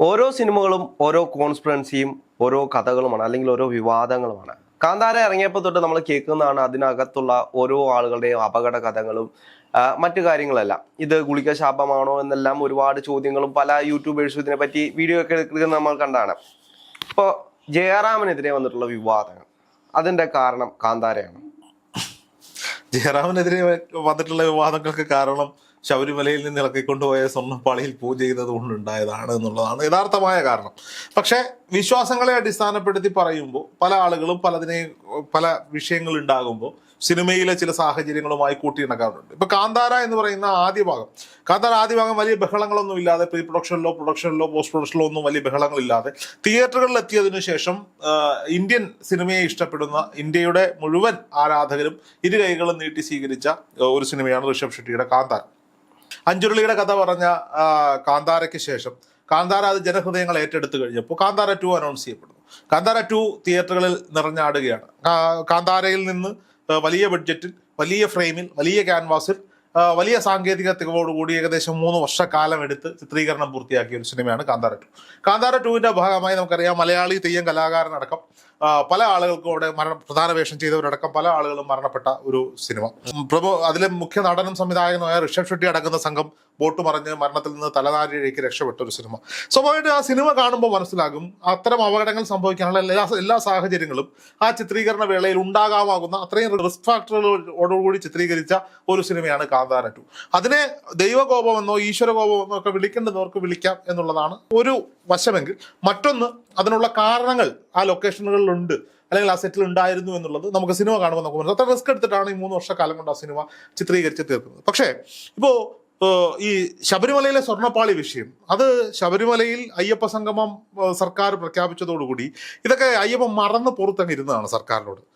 ഓരോ സിനിമകളും ഓരോ കോൺസ്പിറൻസിയും ഓരോ കഥകളുമാണ് അല്ലെങ്കിൽ ഓരോ വിവാദങ്ങളുമാണ്. കാന്താര ഇറങ്ങിയപ്പോൾ തൊട്ട് നമ്മൾ കേൾക്കുന്നതാണ് അതിനകത്തുള്ള ഓരോ ആളുകളുടെയും അപകട കഥകളും മറ്റു കാര്യങ്ങളെല്ലാം. ഇത് ഗുളിക ശാപമാണോ എന്നെല്ലാം ഒരുപാട് ചോദ്യങ്ങളും പല യൂട്യൂബേഴ്സും ഇതിനെപ്പറ്റി വീഡിയോ ഒക്കെ എടുക്കുന്നത് നമ്മൾ കണ്ടാണ്. ഇപ്പോൾ ജയറാമിനെതിരെ വന്നിട്ടുള്ള വിവാദങ്ങൾ. അതിന്റെ കാരണം കാന്താരയാണ്. ജയറാമിനെതിരെ വന്നിട്ടുള്ള വിവാദങ്ങൾക്ക് കാരണം ശബരിമലയിൽ നിന്ന് ഇളക്കിക്കൊണ്ടുപോയ സ്വർണപ്പാളിയിൽ പൂജ ചെയ്തത് കൊണ്ടുണ്ടായതാണ് എന്നുള്ളതാണ് യഥാർത്ഥമായ കാരണം. പക്ഷേ വിശ്വാസങ്ങളെ അടിസ്ഥാനപ്പെടുത്തി പറയുമ്പോൾ പല ആളുകളും പലതിനെ പല വിഷയങ്ങൾ ഉണ്ടാകുമ്പോൾ സിനിമയിലെ ചില സാഹചര്യങ്ങളുമായി കൂട്ടിയിണക്കാറുണ്ട്. ഇപ്പൊ കാന്താര എന്ന് പറയുന്ന ആദ്യ ഭാഗം. കാന്താര ആദ്യ ഭാഗം വലിയ ബഹളങ്ങളൊന്നും ഇല്ലാതെ പ്രീ പ്രൊഡക്ഷനിലോ പ്രൊഡക്ഷനിലോ പോസ്റ്റ് പ്രൊഡക്ഷനിലോ ഒന്നും വലിയ ബഹളങ്ങളില്ലാതെ തിയേറ്ററുകളിൽ എത്തിയതിനു ശേഷം ഇന്ത്യൻ സിനിമയെ ഇഷ്ടപ്പെടുന്ന ഇന്ത്യയുടെ മുഴുവൻ ആരാധകരും ഇരു കൈകളും നീട്ടി സ്വീകരിച്ച ഒരു സിനിമയാണ് ഋഷഭ് ഷെട്ടിയുടെ കാന്താര. അഞ്ചുരുളിയുടെ കഥ പറഞ്ഞ കാന്താരയ്ക്ക് ശേഷം കാന്താര അത് ജനഹൃദയങ്ങൾ ഏറ്റെടുത്തു കഴിഞ്ഞപ്പോൾ കാന്താര ടു അനൗൺസ് ചെയ്യപ്പെടുന്നു. കാന്താര ടു തിയേറ്ററുകളിൽ നിറഞ്ഞാടുകയാണ്. കാന്താരയിൽ നിന്ന് വലിയ ബഡ്ജറ്റിൽ വലിയ ഫ്രെയിമിൽ വലിയ ക്യാൻവാസിൽ വലിയ സാങ്കേതിക തികവോടുകൂടി ഏകദേശം മൂന്ന് വർഷക്കാലം എടുത്ത് ചിത്രീകരണം പൂർത്തിയാക്കിയ ഒരു സിനിമയാണ് കാന്താര ടു കാന്താര ടുവിന്റെ ഭാഗമായി നമുക്കറിയാം മലയാളി തെയ്യം കലാകാരനടക്കം പല ആളുകൾക്കും അവിടെ മരണ പ്രധാന വേഷം ചെയ്തവരടക്കം പല ആളുകളും മരണപ്പെട്ട ഒരു സിനിമ. പ്രഭു അതിലെ മുഖ്യ നടനും സംവിധായകനുമായ ഋഷഭ് ഷെട്ടി അടങ്ങുന്ന സംഘം ബോട്ട് മറിഞ്ഞ് മരണത്തിൽ നിന്ന് തലനാരിഴയ്ക്ക് രക്ഷപ്പെട്ട ഒരു സിനിമ. സ്വാഭാവികമായിട്ട് ആ സിനിമ കാണുമ്പോൾ മനസ്സിലാകും അത്തരം അപകടങ്ങൾ സംഭവിക്കാനുള്ള എല്ലാ എല്ലാ സാഹചര്യങ്ങളും ആ ചിത്രീകരണ വേളയിൽ ഉണ്ടാകാമാകുന്ന അത്രയും റിസ്ക് ഫാക്ടറുകളോടുകൂടി ചിത്രീകരിച്ച ഒരു സിനിമയാണ് കാന്താര ടു അതിനെ ദൈവകോപമെന്നോ ഈശ്വരകോപമെന്നോ ഒക്കെ വിളിക്കേണ്ടവർക്ക് വിളിക്കാം എന്നുള്ളതാണ് ഒരു വശമെങ്കിൽ മറ്റൊന്ന് അതിനുള്ള കാരണങ്ങൾ ആ ലൊക്കേഷനുകളിലുണ്ട്. അല്ലെങ്കിൽ ആ സെറ്റിൽ ഉണ്ടായിരുന്നു എന്നുള്ളത് നമുക്ക് സിനിമ കാണുമ്പോൾ നമുക്ക് മനസ്സിലാവും. അത്ര റിസ്ക് എടുത്തിട്ടാണ് ഈ മൂന്ന് വർഷക്കാലം കൊണ്ട് ആ സിനിമ ചിത്രീകരിച്ച് തീർക്കുന്നത്. പക്ഷേ ഇപ്പോൾ ഈ ശബരിമലയിലെ സ്വർണപ്പാളി വിഷയം അത് ശബരിമലയിൽ അയ്യപ്പ സംഗമം സർക്കാർ പ്രഖ്യാപിച്ചതോടുകൂടി ഇതൊക്കെ അയ്യപ്പം മറന്ന് പുറത്തങ്ങ് ഇരുന്നതാണ് സർക്കാരിനോട്.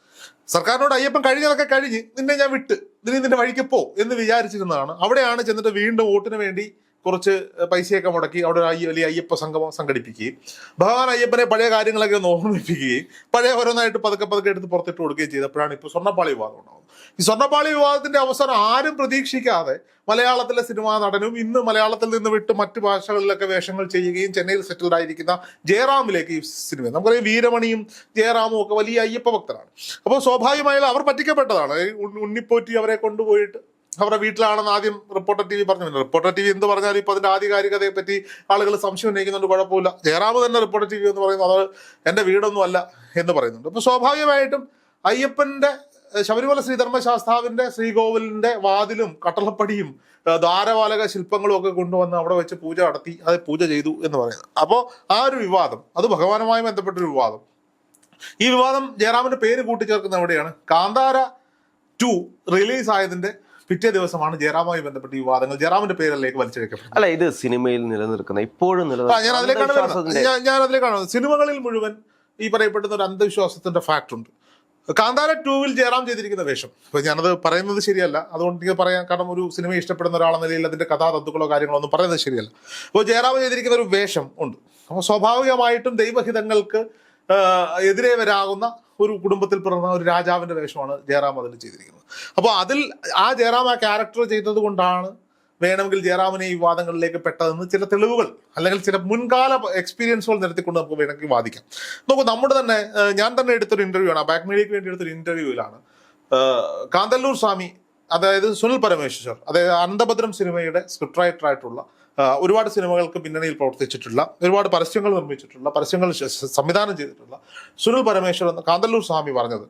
സർക്കാരിനോട് അയ്യപ്പൻ കഴിഞ്ഞതൊക്കെ കഴിഞ്ഞ് നിന്നെ ഞാൻ വിട്ട് നിന്നെ നിന്റെ വഴിക്ക് പോ എന്ന് വിചാരിച്ചിരുന്നതാണ്. അവിടെയാണ് ചെന്നിട്ട് വീണ്ടും വോട്ടിന് വേണ്ടി കുറച്ച് പൈസയൊക്കെ മുടക്കി അവിടെ വലിയ അയ്യപ്പ സംഗമം സംഘടിപ്പിക്കുകയും ഭഗവാൻ അയ്യപ്പനെ പഴയ കാര്യങ്ങളൊക്കെ ഒന്ന് ഓർമ്മിപ്പിക്കുകയും പഴയ ഓരോന്നായിട്ട് പതുക്കെ പതുക്കെ എടുത്ത് പുറത്തിട്ട് കൊടുക്കുകയും ചെയ്തപ്പോഴാണ് ഇപ്പോൾ സ്വർണപ്പാളി വിവാദം ഉണ്ടാകുന്നത്. ഈ സ്വർണപ്പാളി വിവാദത്തിന്റെ അവസരം ആരും പ്രതീക്ഷിക്കാതെ മലയാളത്തിലെ സിനിമാ നടനും ഇന്ന് മലയാളത്തിൽ നിന്ന് വിട്ട് മറ്റു ഭാഷകളിലൊക്കെ വേഷങ്ങൾ ചെയ്യുകയും ചെന്നൈയിൽ സെറ്റിൽഡ് ആയിരിക്കുന്ന ജയറാമിലേക്ക് ഈ സിനിമ നമുക്കറിയാം വീരമണിയും ജയറാമും ഒക്കെ വലിയ അയ്യപ്പ ഭക്തരാണ്. അപ്പോൾ സ്വാഭാവികമായും അവർ പറ്റിക്കപ്പെട്ടതാണ്. ഉണ്ണിപ്പോറ്റി അവരെ കൊണ്ടുപോയിട്ട് അവരുടെ വീട്ടിലാണെന്ന് ആദ്യം റിപ്പോർട്ടർ ടി വി പറഞ്ഞു റിപ്പോർട്ടർ ടി വി എന്ത് പറഞ്ഞാലും ഇപ്പോൾ അതിന്റെ ആധികാരികതയെ പറ്റി ആളുകൾ സംശയം ഉന്നയിക്കുന്നുണ്ട് കുഴപ്പമില്ല. ജയറാമ് തന്നെ റിപ്പോർട്ടർ ടി വി എന്ന് പറയുന്നത് അത് എന്റെ വീടൊന്നും അല്ല എന്ന് പറയുന്നുണ്ട്. അപ്പോൾ സ്വാഭാവികമായിട്ടും അയ്യപ്പന്റെ ഏഹ്, ശബരിമല ശ്രീധർമ്മശാസ്താവിന്റെ ശ്രീകോവിലിന്റെ വാതിലും കട്ടളപ്പടിയും ദ്വാരവാലക ശില്പങ്ങളും ഒക്കെ കൊണ്ടുവന്ന് അവിടെ വെച്ച് പൂജ നടത്തി അത് പൂജ ചെയ്തു എന്ന് പറയുന്നത് അപ്പോൾ ആ ഒരു വിവാദം അത് ഭഗവാനുമായി ബന്ധപ്പെട്ട ഒരു വിവാദം. ഈ വിവാദം ജയറാമിന്റെ പേര് കൂട്ടിച്ചേർക്കുന്ന എവിടെയാണ്? കാന്താര ടു റിലീസ് ആയതിന്റെ പിറ്റേ ദിവസമാണ് ജയറാമുമായി ബന്ധപ്പെട്ട ഈ വിവാദങ്ങൾ ജയറാമിന്റെ പേരിലേക്ക് വലിച്ചെടുക്കപ്പെട്ടത് അല്ല ഇത് സിനിമയിൽ നിലനിൽക്കുന്ന ഇപ്പോഴും നിലനിൽക്കുന്ന ഞാൻ അതിലേക്കാണ്. ഞാൻ- അതിലേക്കാണ് സിനിമകളിൽ മുഴുവൻ ഈ പറയപ്പെടുന്ന ഒരു അന്ധവിശ്വാസത്തിന്റെ ഫാക്ട് ഉണ്ട്. കാന്താര ടൂവിൽ ജയറാം ചെയ്തിരിക്കുന്ന വേഷം. അപ്പൊ ഞാനത് പറയുന്നത് ശരിയല്ല. അതുകൊണ്ട് എനിക്ക് പറയാം കാരണം ഒരു സിനിമ ഇഷ്ടപ്പെടുന്ന ഒരാളെന്ന നിലയിൽ അതിന്റെ കഥാതത്വങ്ങളോ കാര്യങ്ങളോ ഒന്നും പറയുന്നത് ശരിയല്ല. അപ്പോൾ ജയറാം ചെയ്തിരിക്കുന്ന ഒരു വേഷം ഉണ്ട്. അപ്പോൾ സ്വാഭാവികമായിട്ടും ദൈവഹിതങ്ങൾക്ക് എതിരെ വരാകുന്ന ഒരു കുടുംബത്തിൽ പിറന്ന ഒരു രാജാവിന്റെ വേഷമാണ് ജയറാം അതിൽ ചെയ്തിരിക്കുന്നത്. അപ്പോൾ അതിൽ ആ ജയറാം ആ ക്യാരക്ടർ ചെയ്തത് കൊണ്ടാണ് വേണമെങ്കിൽ ജയറാമിനെ ഈ വാദങ്ങളിലേക്ക് പെട്ടതെന്ന് ചില തെളിവുകൾ അല്ലെങ്കിൽ ചില മുൻകാല എക്സ്പീരിയൻസുകൾ നിരത്തിക്കൊണ്ട് നമുക്ക് വേണമെങ്കിൽ വാദിക്കാം. നോക്കൂ നമ്മുടെ തന്നെ ഞാൻ തന്നെ എടുത്തൊരു ഇന്റർവ്യൂ ആണ്. ബാക്ക് മീഡിയയ്ക്ക് വേണ്ടി എടുത്തൊരു ഇന്റർവ്യൂവിലാണ് കാന്തല്ലൂർ സ്വാമി അതായത് സുനിൽ പരമേശ്വർ അതായത് അനന്തഭദ്രം സിനിമയുടെ സ്ക്രിപ്റ്റ് റൈറ്റർ ആയിട്ടുള്ള ഒരുപാട് സിനിമകൾക്ക് പിന്നണിയിൽ പ്രവർത്തിച്ചിട്ടുള്ള ഒരുപാട് പരസ്യങ്ങൾ നിർമ്മിച്ചിട്ടുള്ള പരസ്യങ്ങൾ സംവിധാനം ചെയ്തിട്ടുള്ള സുനിൽ പരമേശ്വരൻ കാന്തല്ലൂർ സ്വാമി പറഞ്ഞത്.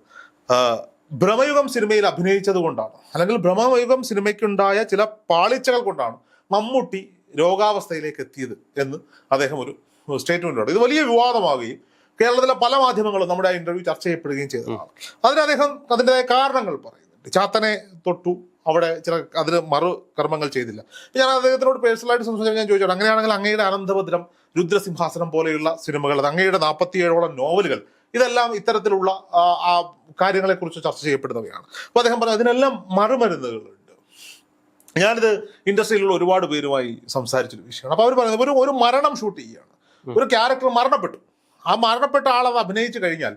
ഭ്രമയുഗം സിനിമയിൽ അഭിനയിച്ചത് കൊണ്ടാണ്. അല്ലെങ്കിൽ ഭ്രമയുഗം സിനിമയ്ക്കുണ്ടായ ചില പാളിച്ചകൾ കൊണ്ടാണ് മമ്മൂട്ടി രോഗാവസ്ഥയിലേക്ക് എത്തിയത് എന്ന് അദ്ദേഹം ഒരു സ്റ്റേറ്റ്മെന്റ് ഇത് വലിയ വിവാദമാവുകയും കേരളത്തിലെ പല മാധ്യമങ്ങളും നമ്മുടെ ഇന്റർവ്യൂ ചർച്ച ചെയ്യപ്പെടുകയും ചെയ്തതാണ്. അതിന് അദ്ദേഹം അതിന്റെതായ കാരണങ്ങൾ പറയുന്നുണ്ട്. ചാത്തനെ തൊട്ടു അവിടെ ചില അതിന് മറു കർമ്മങ്ങൾ ചെയ്തില്ല. ഞാൻ അദ്ദേഹത്തിനോട് പേഴ്സണലായിട്ട് സംസാരിച്ച് ഞാൻ ചോദിച്ചോ അങ്ങനെയാണെങ്കിൽ അങ്ങയുടെ അനന്തഭദ്രം രുദ്രസിംഹാസനം പോലെയുള്ള സിനിമകൾ അത് അങ്ങയുടെ നാൽപ്പത്തിയേഴോളം നോവലുകൾ ഇതെല്ലാം ഇത്തരത്തിലുള്ള ആ, ആ കാര്യങ്ങളെക്കുറിച്ച് ചർച്ച ചെയ്യപ്പെടുന്നവയാണ്. അപ്പോൾ അദ്ദേഹം പറഞ്ഞു അതിനെല്ലാം മറുമരുന്നുകളുണ്ട്. ഞാനിത് ഇൻഡസ്ട്രിയിലുള്ള ഒരുപാട് പേരുമായി സംസാരിച്ചൊരു വിഷയമാണ്. അപ്പോൾ അവർ പറയുന്നത് ഒരു ഒരു മരണം ഷൂട്ട് ചെയ്യുകയാണ് ഒരു ക്യാരക്ടർ മരണപ്പെട്ടു. ആ മരണപ്പെട്ട ആൾ അത് അഭിനയിച്ചു കഴിഞ്ഞാൽ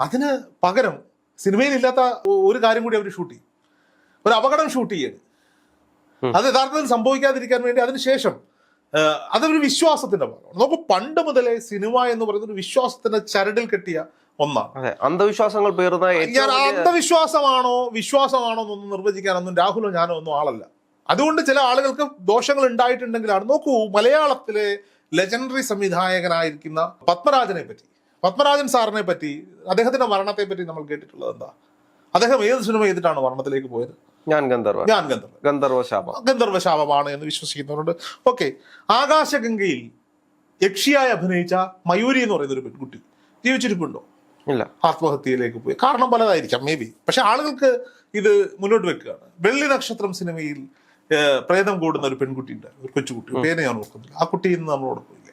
അതിന് പകരം സിനിമയിൽ ഇല്ലാത്ത ഒരു കാര്യം കൂടി അവർ ഷൂട്ട് ചെയ്യും. ഒരു അപകടം ഷൂട്ട് ചെയ്യരുത് അത് യഥാർത്ഥത്തിൽ സംഭവിക്കാതിരിക്കാൻ വേണ്ടി അതിനുശേഷം അതൊരു വിശ്വാസത്തിന്റെ ഭാഗമാണ്. നമുക്ക് പണ്ട് മുതലേ സിനിമ എന്ന് പറയുന്നത് ഒരു വിശ്വാസത്തിന്റെ ചരടിൽ കെട്ടിയ ഒന്നാണ്. അതെ അന്ധവിശ്വാസങ്ങൾ ഞാൻ അന്ധവിശ്വാസമാണോ വിശ്വാസമാണോ എന്നൊന്നും നിർവചിക്കാനൊന്നും രാഹുലോ ഞാനോ ഒന്നും ആളല്ല. അതുകൊണ്ട് ചില ആളുകൾക്ക് ദോഷങ്ങൾ ഉണ്ടായിട്ടുണ്ടെങ്കിലാണ്. നോക്കൂ മലയാളത്തിലെ ലെജൻഡറി സംവിധായകനായിരിക്കുന്ന പത്മരാജനെ പറ്റി. പത്മരാജൻ സാറിനെ പറ്റി അദ്ദേഹത്തിന്റെ മരണത്തെ പറ്റി നമ്മൾ കേട്ടിട്ടുള്ളത് എന്താ? അദ്ദേഹം ഏത് സിനിമ ചെയ്തിട്ടാണ് മരണത്തിലേക്ക് പോയത്? ഞാൻ ഗന്ധർവ ഞാൻ ഗന്ധർവ ഗന്ധർവ ശാപം. ഗന്ധർവ ശാപമാണ് എന്ന് വിശ്വസിക്കുന്നവരുണ്ട്. ഓക്കെ ആകാശഗംഗയിൽ യക്ഷിയായി അഭിനയിച്ച മയൂരി എന്ന് പറയുന്ന ഒരു പെൺകുട്ടി ജീവിച്ചിരിപ്പുണ്ടോ? ഇല്ല. ആത്മഹത്യയിലേക്ക് പോയി. കാരണം പലതായിരിക്കാം മേ ബി പക്ഷെ ആളുകൾക്ക് ഇത് മുന്നോട്ട് വെക്കുകയാണ്. വെള്ളി നക്ഷത്രം സിനിമയിൽ പ്രേതം കൂടുന്ന ഒരു പെൺകുട്ടി ഉണ്ട്. ഒരു കൊച്ചുകുട്ടി. പേര് ഞാൻ ഓർക്കുന്നില്ല. ആ കുട്ടി ഇന്ന് നമ്മളോട് പോയില്ല.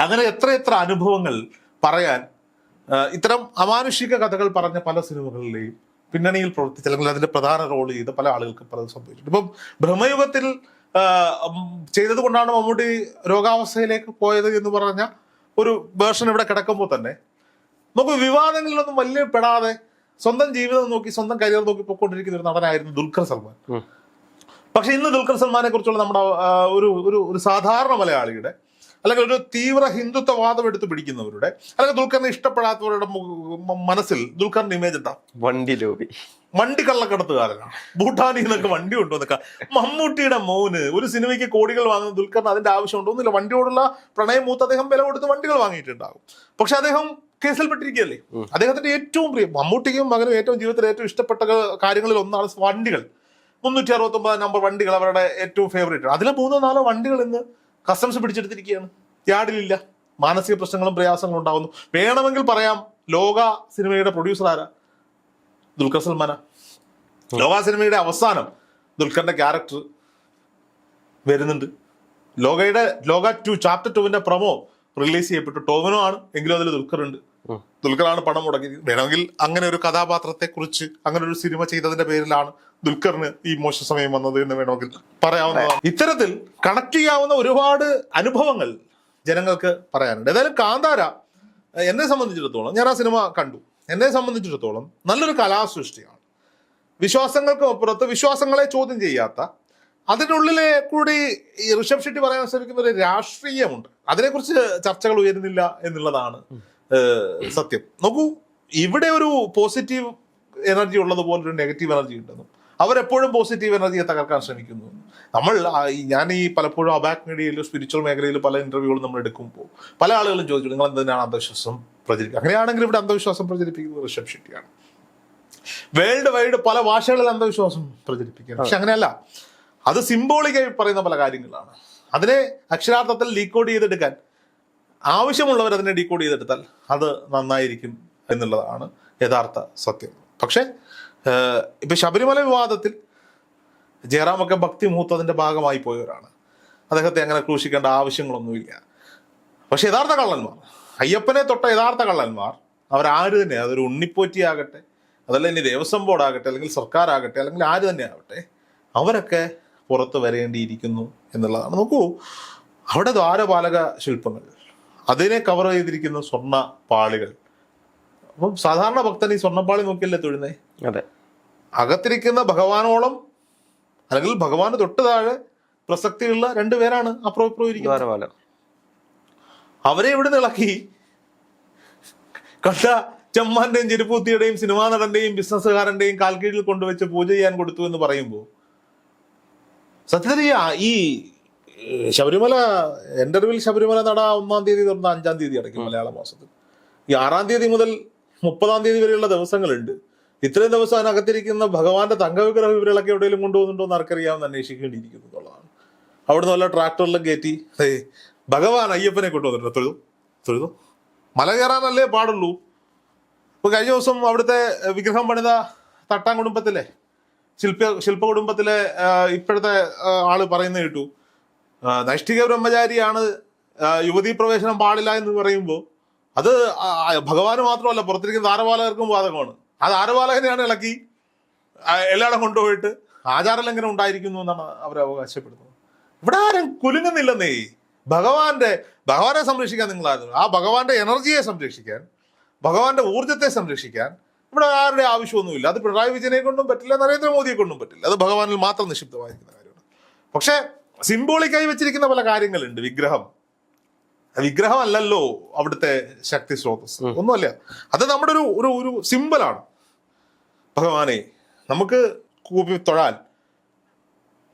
അങ്ങനെ എത്ര എത്ര അനുഭവങ്ങൾ പറയാൻ ഇത്തരം അമാനുഷിക കഥകൾ പറഞ്ഞ പല സിനിമകളിലെയും പിന്നണിയിൽ പ്രവർത്തിച്ച അല്ലെങ്കിൽ അതിന്റെ പ്രധാന റോൾ ചെയ്ത പല ആളുകൾക്ക് പലതും സംഭവിച്ചിട്ടുണ്ട്. ഇപ്പം ഭ്രമയുഗത്തിൽ ചെയ്തത് കൊണ്ടാണ് മമ്മൂട്ടി രോഗാവസ്ഥയിലേക്ക് പോയത് എന്ന് പറഞ്ഞ ഒരു വേർഷൻ ഇവിടെ കിടക്കുമ്പോൾ തന്നെ. നമുക്ക് വിവാദങ്ങളിലൊന്നും വലിയ പെടാതെ സ്വന്തം ജീവിതം നോക്കി സ്വന്തം കരിയർ നോക്കി പോയിക്കൊണ്ടിരിക്കുന്ന ഒരു നടനായിരുന്നു ദുൽഖർ സൽമാൻ. പക്ഷെ ഇന്ന് ദുൽഖർ സൽമാനെ കുറിച്ചുള്ള നമ്മുടെ ഒരു ഒരു ഒരു സാധാരണ മലയാളിയുടെ അല്ലെങ്കിൽ ഒരു തീവ്ര ഹിന്ദുത്വവാദം എടുത്ത് പിടിക്കുന്നവരുടെ അല്ലെങ്കിൽ ദുൽഖറിനെ ഇഷ്ടപ്പെടാത്തവരുടെ മനസ്സിൽ ദുൽഖറിന്റെ ഇമേജ് എന്താ? വണ്ടി ലോബി. വണ്ടി കള്ളക്കടത്തുകാരനാണ്. ഭൂട്ടാനിൽ നിന്നൊക്കെ വണ്ടി കൊണ്ടുവന്നേക്കാം. മമ്മൂട്ടിയുടെ മോന് ഒരു സിനിമയ്ക്ക് കോടികൾ വാങ്ങുന്ന ദുൽഖറിന് അതിന്റെ ആവശ്യം ഒന്നുമില്ല വണ്ടിയോടുള്ള പ്രണയം മൂത്ത് അദ്ദേഹം വില കൊടുത്ത് വണ്ടികൾ വാങ്ങിയിട്ടുണ്ടാകും. പക്ഷെ അദ്ദേഹം കേസിൽപ്പെട്ടിരിക്കുകയല്ലേ അദ്ദേഹത്തിന്റെ ഏറ്റവും പ്രിയം മമ്മൂട്ടിക്കും മകനും ഏറ്റവും ജീവിതത്തിൽ ഏറ്റവും ഇഷ്ടപ്പെട്ട കാര്യങ്ങളിൽ ഒന്നാണ് വണ്ടികൾ. മുന്നൂറ്റി അറുപത്തി ഒമ്പത് നമ്പർ വണ്ടികൾ അവരുടെ ഏറ്റവും ഫേവറേറ്റ് അതിലെ മൂന്നോ നാലോ വണ്ടികൾ ഇന്ന് കസ്റ്റംസ് പിടിച്ചെടുത്തിരിക്കുകയാണ്. യാർഡിലില്ല മാനസിക പ്രശ്നങ്ങളും പ്രയാസങ്ങളും ഉണ്ടാവുന്നു. വേണമെങ്കിൽ പറയാം ലോക സിനിമയുടെ പ്രൊഡ്യൂസർ ആരാ? ദുൽഖർ സൽമാന. ലോക സിനിമയുടെ അവസാനം ദുൽഖറിന്റെ ക്യാരക്ടർ വരുന്നുണ്ട്. ലോകയുടെ ലോക ടു ചാപ്റ്റർ ടുവിന്റെ പ്രൊമോ റിലീസ് ചെയ്യപ്പെട്ടു. ടോവിനോ ആണ് എങ്കിലും അതിൽ ദുൽഖർ ഉണ്ട്. ദുൽഖറാണ് പണം മുടക്കിയത്. വേണമെങ്കിൽ അങ്ങനെ ഒരു കഥാപാത്രത്തെ കുറിച്ച് അങ്ങനെ ഒരു സിനിമ ചെയ്തതിന്റെ പേരിലാണ് ദുൽഖറിന് ഈ മോശ സമയം വന്നത് എന്ന് വേണമെങ്കിൽ പറയാവുന്നതാണ്. ഇത്തരത്തിൽ കണക്ട് ചെയ്യാവുന്ന ഒരുപാട് അനുഭവങ്ങൾ ജനങ്ങൾക്ക് പറയാനുണ്ട്. ഏതായാലും കാന്താര എന്നെ സംബന്ധിച്ചിടത്തോളം ഞാൻ ആ സിനിമ കണ്ടു. എന്നെ സംബന്ധിച്ചിടത്തോളം നല്ലൊരു കലാസൃഷ്ടിയാണ്. വിശ്വാസങ്ങൾക്ക് അപ്പുറത്ത് വിശ്വാസങ്ങളെ ചോദ്യം ചെയ്യാത്ത അതിനുള്ളിലെ കൂടി ഈ ഋഷഭ് ഷെട്ടി പറയാൻ ശ്രമിക്കുന്ന ഒരു രാഷ്ട്രീയമുണ്ട്. അതിനെക്കുറിച്ച് ചർച്ചകൾ ഉയരുന്നില്ല എന്നുള്ളതാണ് സത്യം. നോക്കൂ ഇവിടെ ഒരു പോസിറ്റീവ് എനർജി ഉള്ളതുപോലെ ഒരു നെഗറ്റീവ് എനർജി ഉണ്ടെന്നും അവരെപ്പോഴും പോസിറ്റീവ് എനർജിയെ തകർക്കാൻ ശ്രമിക്കുന്നു. നമ്മൾ ഞാൻ ഈ പലപ്പോഴും അബാക് മീഡിയയിലും സ്പിരിച്വൽ മേഖലയിലും പല ഇന്റർവ്യൂകളും നമ്മൾ എടുക്കുമ്പോൾ പല ആളുകളും ചോദിച്ചു നിങ്ങൾ എന്തിനാണ് അന്ധവിശ്വാസം പ്രചരിപ്പിക്കുക? അങ്ങനെയാണെങ്കിൽ ഇവിടെ അന്ധവിശ്വാസം പ്രചരിപ്പിക്കുന്നത് ഋഷഭ് ഷെട്ടിയാണ്. വേൾഡ് വൈഡ് പല ഭാഷകളിൽ അന്ധവിശ്വാസം പ്രചരിപ്പിക്കുക പക്ഷെ അങ്ങനെയല്ല. അത് സിംബോളിക്കായി പറയുന്ന പല കാര്യങ്ങളാണ്. അതിനെ അക്ഷരാർത്ഥത്തിൽ ഡീകോഡ് ചെയ്തെടുക്കാൻ ആവശ്യമുള്ളവർ അതിനെ ഡീകോഡ് ചെയ്തെടുത്താൽ അത് നന്നായിരിക്കും എന്നുള്ളതാണ് യഥാർത്ഥ സത്യം. പക്ഷേ ഇപ്പം ശബരിമല വിവാദത്തിൽ ജയറാമൊക്കെ ഭക്തി മൂത്തതിന്റെ ഭാഗമായി പോയവരാണ്. അദ്ദേഹത്തെ അങ്ങനെ ക്രൂശിക്കേണ്ട ആവശ്യങ്ങളൊന്നുമില്ല. പക്ഷെ യഥാർത്ഥ കള്ളന്മാർ അയ്യപ്പനെ തൊട്ട യഥാർത്ഥ കള്ളന്മാർ അവരാര് തന്നെ? അതൊരു ഉണ്ണിപ്പോറ്റിയാകട്ടെ അതല്ല ഇനി ദേവസ്വം ബോർഡാകട്ടെ അല്ലെങ്കിൽ സർക്കാർ ആകട്ടെ അല്ലെങ്കിൽ ആര് തന്നെ ആവട്ടെ അവരൊക്കെ പുറത്ത് വരേണ്ടിയിരിക്കുന്നു എന്നുള്ളതാണ്. നോക്കൂ അവിടെ ദ്വാരപാലക ശില്പങ്ങൾ അതിനെ കവർ ചെയ്തിരിക്കുന്ന സ്വർണ പാളികൾ അപ്പം സാധാരണ ഭക്തൻ ഈ സ്വർണപ്പാളി നോക്കിയല്ലേ തൊഴുന്നേ? അതെ. അകത്തിരിക്കുന്ന ഭഗവാനോളം അല്ലെങ്കിൽ ഭഗവാന് തൊട്ട് താഴെ പ്രസക്തിയുള്ള രണ്ടുപേരാണ് അപ്പുറം ഇപ്പുറം ഇരിക്കുന്നത്. അവരെ ഇവിടുന്ന് ഇളക്കി. കണ്ട ചെമ്മാന്റെയും ചെരുപ്പൂത്തിയുടെയും സിനിമാ നടന്റെയും ബിസിനസ്സുകാരന്റെയും കാൽക്കീഴിൽ കൊണ്ടുവച്ച് പൂജ ചെയ്യാൻ കൊടുത്തു എന്ന് പറയുമ്പോൾ സത്യത്തിൽ ഈ ശബരിമല എന്റെ അറിവിൽ ശബരിമല നട ഒന്നാം തീയതി തുറന്ന അഞ്ചാം തീയതി അടയ്ക്കും മലയാള മാസത്തിൽ. ഈ ആറാം തീയതി മുതൽ മുപ്പതാം തീയതി വരെയുള്ള ദിവസങ്ങളുണ്ട്. ഇത്രയും ദിവസം അതിനകത്തിരിക്കുന്ന ഭഗവാന്റെ തങ്കവിഗ്രഹ വിവരങ്ങളൊക്കെ എവിടെയെങ്കിലും കൊണ്ടുപോകുന്നുണ്ടോ എന്ന് ആർക്കറിയാമെന്ന് അന്വേഷിക്കേണ്ടിയിരിക്കുന്നു എന്നുള്ളതാണ്. അവിടുന്ന് വല്ല ട്രാക്ടറിലും കയറ്റി ഭഗവാൻ അയ്യപ്പനെ കൊണ്ടുവന്നിട്ടുണ്ട്. തൊഴുതു തൊഴുതു. മല കയറാനല്ലേ പാടുള്ളൂ. ഇപ്പൊ കഴിഞ്ഞ ദിവസം അവിടുത്തെ വിഗ്രഹം പണിത തട്ടാം കുടുംബത്തിലെ ശില്പ ശില്പ കുടുംബത്തിലെ ഇപ്പോഴത്തെ ആൾ പറയുന്നത് കേട്ടു. നൈഷ്ഠിക ബ്രഹ്മചാരിയാണ് യുവതീ പ്രവേശനം പാടില്ല എന്ന് പറയുമ്പോൾ അത് ഭഗവാന് മാത്രമല്ല പുറത്തിരിക്കുന്ന താരപാലകർക്കും ബാധകമാണ്. ആ ധാരപാലകനെയാണ് ഇളക്കി എല്ലായിടം കൊണ്ടുപോയിട്ട് ആചാരലംഘനം ഉണ്ടായിരിക്കുന്നു എന്നാണ് അവർ അവകാശപ്പെടുന്നത്. ഇവിടെ ആരും കുലുങ്ങുന്നില്ലെന്നേ. ഭഗവാന്റെ ഭഗവാനെ സംരക്ഷിക്കാൻ നിങ്ങളായിരുന്നു ആ ഭഗവാന്റെ എനർജിയെ സംരക്ഷിക്കാൻ ഭഗവാന്റെ ഊർജത്തെ സംരക്ഷിക്കാൻ ഇവിടെ ആരുടെ ആവശ്യമൊന്നുമില്ല. അത് പിണറായി വിജയനെ കൊണ്ടും പറ്റില്ല നരേന്ദ്രമോദിയെ കൊണ്ടും പറ്റില്ല. അത് ഭഗവാനിൽ മാത്രം നിക്ഷിപ്തമായിരിക്കുന്ന കാര്യമാണ്. പക്ഷേ സിംബോളിക്കായി വെച്ചിരിക്കുന്ന പല കാര്യങ്ങളുണ്ട്. വിഗ്രഹം. വിഗ്രഹം അല്ലല്ലോ അവിടുത്തെ ശക്തി സ്രോതസ് ഒന്നുമല്ല. അത് നമ്മുടെ ഒരു ഒരു ഒരു സിമ്പിളാണ് ഭഗവാനെ നമുക്ക് കൂപ്പി തൊഴാൽ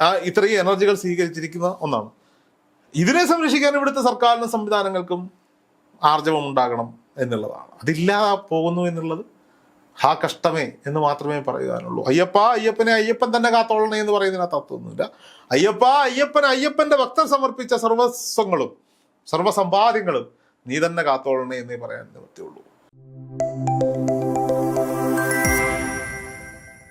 ആ ഇത്രയും എനർജികൾ സ്വീകരിച്ചിരിക്കുന്ന ഒന്നാണ്. ഇതിനെ സംരക്ഷിക്കാൻ ഇവിടുത്തെ സർക്കാരിനും സംവിധാനങ്ങൾക്കും ആർജവം ഉണ്ടാകണം എന്നുള്ളതാണ്. അതില്ലാതെ പോകുന്നു എന്നുള്ളത് ഹാ കഷ്ടമേ എന്ന് മാത്രമേ പറയുവാനുള്ളൂ. അയ്യപ്പ അയ്യപ്പനെ അയ്യപ്പൻ തന്നെ കാത്തോളണേ എന്ന് പറയുന്നതിനകത്ത് അർത്ഥമൊന്നുമില്ല. അയ്യപ്പ അയ്യപ്പൻ അയ്യപ്പന്റെ ഭക്തർ സമർപ്പിച്ച സർവസ്വങ്ങളും സർവസമ്പാദ്യങ്ങളും നീ തന്നെ കാത്തോളണേ എന്നേ പറയാൻ നിവൃത്തിയുള്ളൂ.